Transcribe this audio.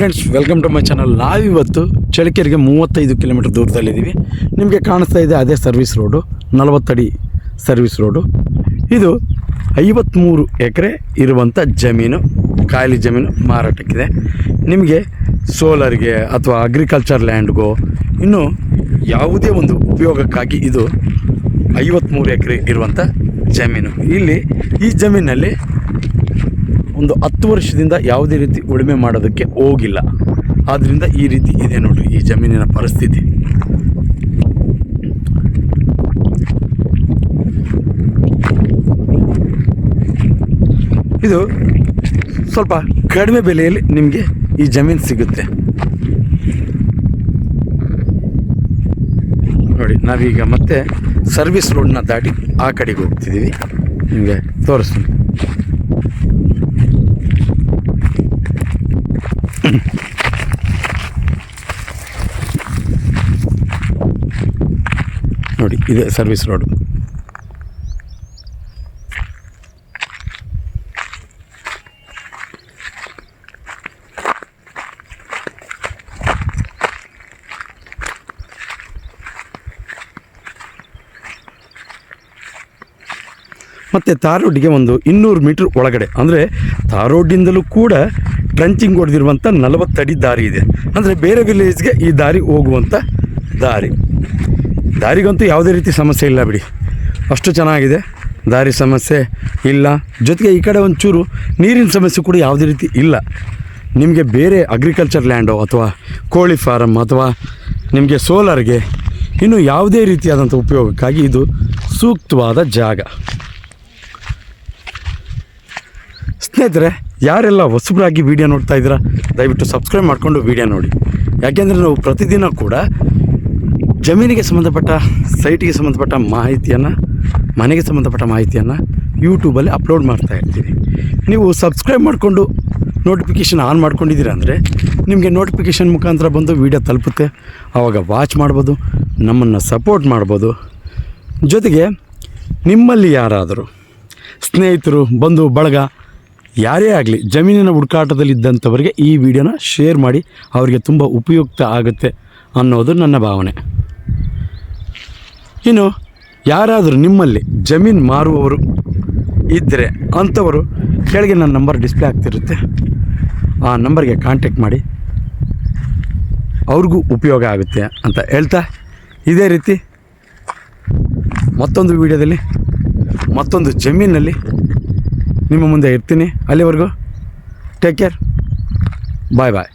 Friends welcome to my channel ನಾವಿವತ್ತು ಚಳಿಕೆರೆಗೆ ಮೂವತ್ತೈದು ಕಿಲೋಮೀಟರ್ ದೂರದಲ್ಲಿದ್ದೀವಿ. ನಿಮಗೆ ಕಾಣಿಸ್ತಾ ಇದೆ ಅದೇ ಸರ್ವಿಸ್ ರೋಡು ನಲವತ್ತಡಿ ಸರ್ವಿಸ್ ರೋಡು ಇದು ಐವತ್ತ್ಮೂರು ಎಕರೆ ಇರುವಂಥ ಜಮೀನು, ಖಾಲಿ ಜಮೀನು ಮಾರಾಟಕ್ಕಿದೆ. ನಿಮಗೆ ಸೋಲಾರ್ಗೆ ಅಥವಾ ಅಗ್ರಿಕಲ್ಚರ್ ಲ್ಯಾಂಡ್ಗೋ ಇನ್ನು ಯಾವುದೇ ಒಂದು ಉಪಯೋಗಕ್ಕಾಗಿ ಇದು ಐವತ್ತ್ಮೂರು ಎಕರೆ ಇರುವಂಥ ಜಮೀನು. ಇಲ್ಲಿ ಈ ಜಮೀನಲ್ಲಿ ಒಂದು ಹತ್ತು ವರ್ಷದಿಂದ ಯಾವುದೇ ರೀತಿ ಉಳುಮೆ ಮಾಡೋದಕ್ಕೆ ಹೋಗಿಲ್ಲ. ಆದ್ದರಿಂದ ಈ ರೀತಿ ಇದೆ ನೋಡಿರಿ ಈ ಜಮೀನಿನ ಪರಿಸ್ಥಿತಿ. ಇದು ಸ್ವಲ್ಪ ಕಡಿಮೆ ಬೆಲೆಯಲ್ಲಿ ನಿಮಗೆ ಈ ಜಮೀನು ಸಿಗುತ್ತೆ. ನೋಡಿ, ನಾವೀಗ ಮತ್ತೆ ಸರ್ವಿಸ್ ರೋಡ್ನ ದಾಟಿ ಆ ಕಡೆಗೆ ಹೋಗ್ತಿದ್ದೀವಿ. ನಿಮಗೆ ತೋರಿಸ್ತೀನಿ. ನೋಡಿ ಇದೆ ಸರ್ವಿಸ್ ರೋಡ್ ಮತ್ತು ತಾರ್ ಒಂದು ಇನ್ನೂರು ಮೀಟ್ರ್ ಒಳಗಡೆ, ಅಂದರೆ ತಾರ್ ಕೂಡ ಟ್ರಂಚಿಂಗ್ ಹೊಡೆದಿರುವಂಥ ನಲವತ್ತಡಿ ದಾರಿ ಇದೆ. ಅಂದರೆ ಬೇರೆ ವಿಲೇಜ್ಗೆ ಈ ದಾರಿ ಹೋಗುವಂಥ ದಾರಿ. ದಾರಿಗಂತೂ ಯಾವುದೇ ರೀತಿ ಸಮಸ್ಯೆ ಇಲ್ಲ ಬಿಡಿ. ಅಷ್ಟು ಚೆನ್ನಾಗಿದೆ. ದಾರಿ ಸಮಸ್ಯೆ ಇಲ್ಲ. ಜೊತೆಗೆ ಈ ಕಡೆ ಒಂಚೂರು ನೀರಿನ ಸಮಸ್ಯೆ ಕೂಡ ಯಾವುದೇ ರೀತಿ ಇಲ್ಲ. ನಿಮಗೆ ಬೇರೆ ಅಗ್ರಿಕಲ್ಚರ್ ಲ್ಯಾಂಡು ಅಥವಾ ಕೋಳಿ ಫಾರಮ್ ಅಥವಾ ನಿಮಗೆ ಸೋಲಾರ್ಗೆ ಇನ್ನು ಯಾವುದೇ ರೀತಿಯಾದಂಥ ಉಪಯೋಗಕ್ಕಾಗಿ ಇದು ಸೂಕ್ತವಾದ ಜಾಗ. ಸ್ನೇಹಿತರೆ, ಯಾರೆಲ್ಲ ಹೊಸಬರಾಗಿ ವೀಡಿಯೋ ನೋಡ್ತಾ ಇದ್ದೀರಾ, ದಯವಿಟ್ಟು ಸಬ್ಸ್ಕ್ರೈಬ್ ಮಾಡಿಕೊಂಡು ವೀಡಿಯೋ ನೋಡಿ. ಯಾಕೆಂದರೆ ನಾವು ಪ್ರತಿದಿನ ಕೂಡ ಜಮೀನಿಗೆ ಸಂಬಂಧಪಟ್ಟ ಸೈಟಿಗೆ ಸಂಬಂಧಪಟ್ಟ ಮಾಹಿತಿಯನ್ನು, ಮನೆಗೆ ಸಂಬಂಧಪಟ್ಟ ಮಾಹಿತಿಯನ್ನು ಯೂಟ್ಯೂಬಲ್ಲಿ ಅಪ್ಲೋಡ್ ಮಾಡ್ತಾ ಇರ್ತೀನಿ ನೀವು ಸಬ್ಸ್ಕ್ರೈಬ್ ಮಾಡಿಕೊಂಡು ನೋಟಿಫಿಕೇಷನ್ ಆನ್ ಮಾಡ್ಕೊಂಡಿದ್ದೀರಾ ಅಂದರೆ, ನಿಮಗೆ ನೋಟಿಫಿಕೇಷನ್ ಮುಖಾಂತರ ಬಂದು ವೀಡಿಯೋ ತಲುಪುತ್ತೆ. ಆವಾಗ ವಾಚ್ ಮಾಡ್ಬೋದು, ನಮ್ಮನ್ನು ಸಪೋರ್ಟ್ ಮಾಡ್ಬೋದು. ಜೊತೆಗೆ ನಿಮ್ಮಲ್ಲಿ ಯಾರಾದರೂ ಸ್ನೇಹಿತರು, ಬಂಧು, ಬಳಗ ಯಾರೇ ಆಗಲಿ, ಜಮೀನಿನ ಹುಡುಕಾಟದಲ್ಲಿದ್ದಂಥವರಿಗೆ ಈ ವಿಡಿಯೋನ ಶೇರ್ ಮಾಡಿ, ಅವರಿಗೆ ತುಂಬ ಉಪಯುಕ್ತ ಆಗುತ್ತೆ ಅನ್ನೋದು ನನ್ನ ಭಾವನೆ. ಇನ್ನು, ಯಾರಾದರೂ ನಿಮ್ಮಲ್ಲಿ ಜಮೀನು ಮಾರುವವರು ಇದ್ದರೆ ಅಂಥವರು ಕೆಳಗೆ ನನ್ನ ನಂಬರ್ ಡಿಸ್ಪ್ಲೇ ಆಗ್ತಿರುತ್ತೆ. ಆ ನಂಬರ್ಗೆ ಕಾಂಟ್ಯಾಕ್ಟ್ ಮಾಡಿ. ಅವ್ರಿಗೂ ಉಪಯೋಗ ಆಗುತ್ತೆ ಅಂತ ಹೇಳ್ತಾ, ಇದೇ ರೀತಿ ಮತ್ತೊಂದು ವಿಡಿಯೋದಲ್ಲಿ, ಮತ್ತೊಂದು ಜಮೀನಲ್ಲಿ ನಿಮ್ಮ ಮುಂದೆ ಇರ್ತೀನಿ. ಅಲ್ಲಿವರೆಗೂ ಟೇಕ್ ಕೇರ್ ಬಾಯ್ ಬಾಯ್